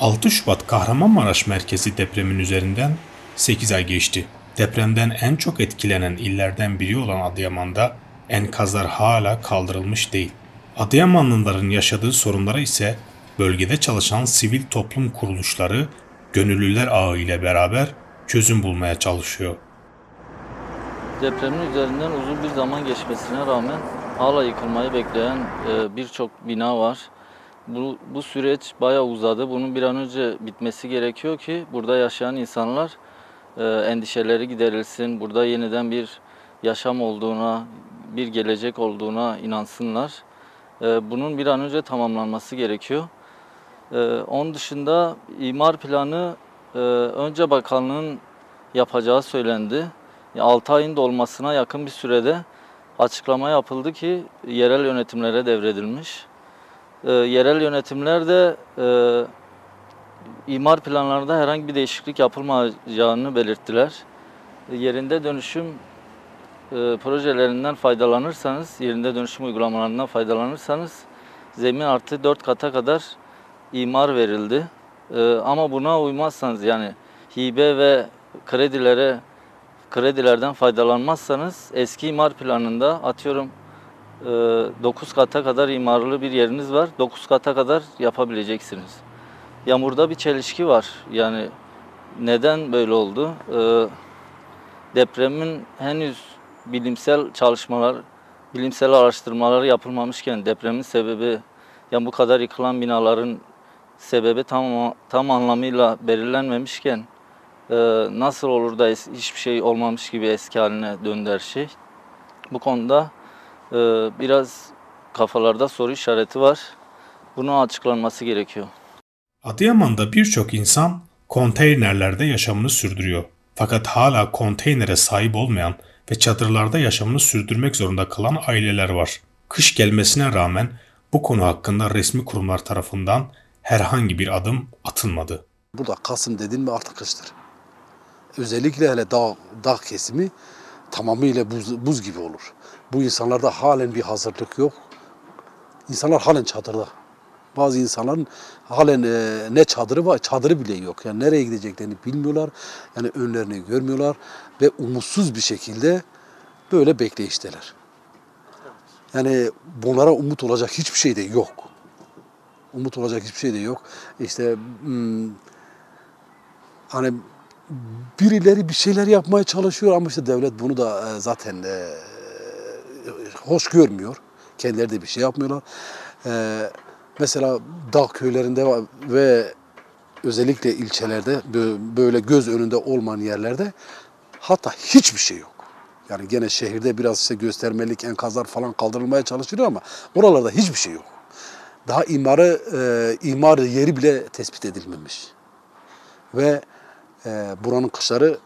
6 Şubat Kahramanmaraş merkezi depremin üzerinden 8 ay geçti. Depremden en çok etkilenen illerden biri olan Adıyaman'da enkazlar hala kaldırılmış değil. Adıyamanlıların yaşadığı sorunlara ise bölgede çalışan sivil toplum kuruluşları gönüllüler ağı ile beraber çözüm bulmaya çalışıyor. Depremin üzerinden uzun bir zaman geçmesine rağmen hala yıkılmayı bekleyen e, birçok bina var. Bu, bu süreç bayağı uzadı. Bunun bir an önce bitmesi gerekiyor ki burada yaşayan insanlar e, endişeleri giderilsin. Burada yeniden bir yaşam olduğuna, bir gelecek olduğuna inansınlar. E, bunun bir an önce tamamlanması gerekiyor. E, onun dışında imar planı e, önce bakanlığın yapacağı söylendi. 6 ayın dolmasına yakın bir sürede açıklama yapıldı ki yerel yönetimlere devredilmiş. Ee, yerel yönetimler de e, imar planlarında herhangi bir değişiklik yapılmayacağını belirttiler. E, yerinde dönüşüm e, projelerinden faydalanırsanız, yerinde dönüşüm uygulamalarından faydalanırsanız zemin artı 4 kata kadar imar verildi. E, ama buna uymazsanız yani hibe ve kredilere kredilerden faydalanmazsanız eski imar planında atıyorum 9 kata kadar imarlı bir yeriniz var. 9 kata kadar yapabileceksiniz. Yağmurda bir çelişki var. Yani neden böyle oldu? E, Depremin henüz bilimsel çalışmalar, bilimsel araştırmaları yapılmamışken depremin sebebi yani bu kadar yıkılan binaların sebebi tam tam anlamıyla belirlenmemişken ee, nasıl olur da hiçbir şey olmamış gibi eski haline döndü her şey. Bu konuda e, biraz kafalarda soru işareti var. Bunun açıklanması gerekiyor. Adıyaman'da birçok insan konteynerlerde yaşamını sürdürüyor. Fakat hala konteynere sahip olmayan ve çadırlarda yaşamını sürdürmek zorunda kalan aileler var. Kış gelmesine rağmen bu konu hakkında resmi kurumlar tarafından herhangi bir adım atılmadı. Burada Kasım dedin mi artık kıştır. Özellikle hele dağ, dağ kesimi tamamıyla buz, buz gibi olur. Bu insanlarda halen bir hazırlık yok. İnsanlar halen çadırda. Bazı insanların halen e, ne çadırı var, çadırı bile yok. Yani nereye gideceklerini bilmiyorlar. Yani önlerini görmüyorlar ve umutsuz bir şekilde böyle bekleyişteler. Yani bunlara umut olacak hiçbir şey de yok. Umut olacak hiçbir şey de yok. İşte hmm, hani birileri bir şeyler yapmaya çalışıyor ama işte devlet bunu da e, zaten e, hoş görmüyor. Kendileri de bir şey yapmıyorlar. E, mesela dağ köylerinde ve özellikle ilçelerde bö- böyle göz önünde olmayan yerlerde hatta hiçbir şey yok. Yani gene şehirde biraz işte göstermelik enkazlar falan kaldırılmaya çalışılıyor ama oralarda hiçbir şey yok. Daha imarı, e, imar yeri bile tespit edilmemiş. Ve e, buranın kışları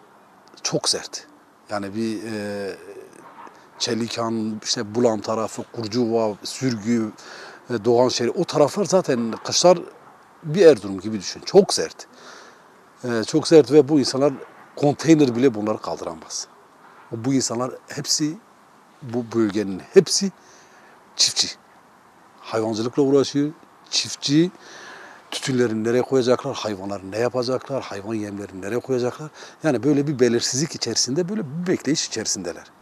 çok sert. Yani bir e, Çelikan, işte Bulan tarafı, Kurcuva, Sürgü, e, Doğanşehir o taraflar zaten kışlar bir Erzurum gibi düşün. Çok sert. E, çok sert ve bu insanlar konteyner bile bunları kaldıramaz. Bu insanlar hepsi bu bölgenin hepsi çiftçi. Hayvancılıkla uğraşıyor. Çiftçi tütünlerini nereye koyacaklar, hayvanları ne yapacaklar, hayvan yemlerini nereye koyacaklar. Yani böyle bir belirsizlik içerisinde, böyle bir bekleyiş içerisindeler.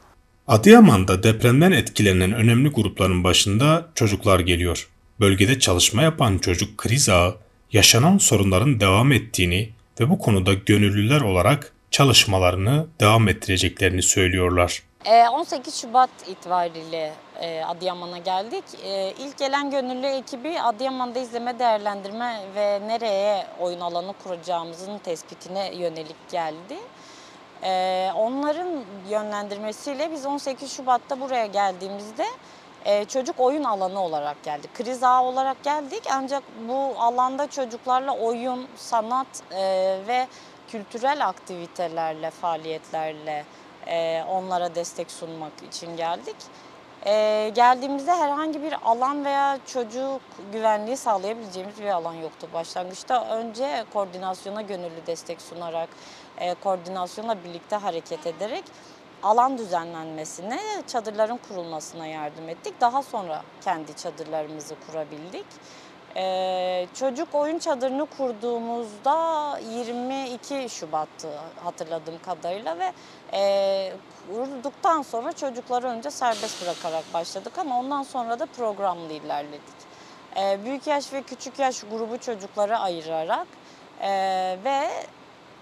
Adıyaman'da depremden etkilenen önemli grupların başında çocuklar geliyor. Bölgede çalışma yapan çocuk kriz ağı yaşanan sorunların devam ettiğini ve bu konuda gönüllüler olarak çalışmalarını devam ettireceklerini söylüyorlar. Ee, 18 Şubat itibariyle e, Adıyaman'a geldik. E, İlk gelen gönüllü ekibi Adıyaman'da izleme, değerlendirme ve nereye oyun alanı kuracağımızın tespitine yönelik geldi. E, Onların yönlendirmesiyle biz 18 Şubat'ta buraya geldiğimizde e, çocuk oyun alanı olarak geldik. Kriz ağı olarak geldik ancak bu alanda çocuklarla oyun, sanat e, ve kültürel aktivitelerle, faaliyetlerle e, onlara destek sunmak için geldik. E, geldiğimizde herhangi bir alan veya çocuk güvenliği sağlayabileceğimiz bir alan yoktu başlangıçta. Önce koordinasyona gönüllü destek sunarak, e, koordinasyonla birlikte hareket ederek alan düzenlenmesine, çadırların kurulmasına yardım ettik. Daha sonra kendi çadırlarımızı kurabildik. Ee, çocuk oyun çadırını kurduğumuzda 22 Şubat'tı hatırladığım kadarıyla ve e, kurduktan sonra çocukları önce serbest bırakarak başladık ama ondan sonra da programlı ilerledik. Ee, büyük yaş ve küçük yaş grubu çocuklara ayırarak e, ve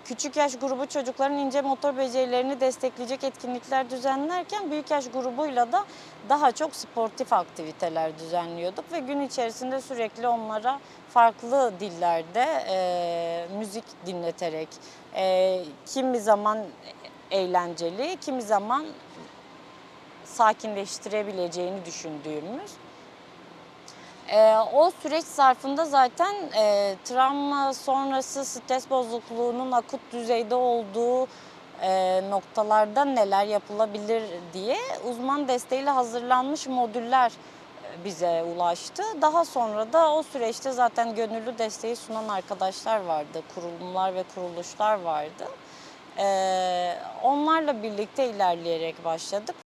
küçük yaş grubu çocukların ince motor becerilerini destekleyecek etkinlikler düzenlerken büyük yaş grubuyla da daha çok sportif aktiviteler düzenliyorduk ve gün içerisinde sürekli onlara farklı dillerde e, müzik dinleterek e, kimi zaman eğlenceli, kimi zaman sakinleştirebileceğini düşündüğümüz ee, o süreç zarfında zaten e, travma sonrası stres bozukluğunun akut düzeyde olduğu e, noktalarda neler yapılabilir diye uzman desteğiyle hazırlanmış modüller e, bize ulaştı. Daha sonra da o süreçte zaten gönüllü desteği sunan arkadaşlar vardı, kurulumlar ve kuruluşlar vardı. Ee, onlarla birlikte ilerleyerek başladık.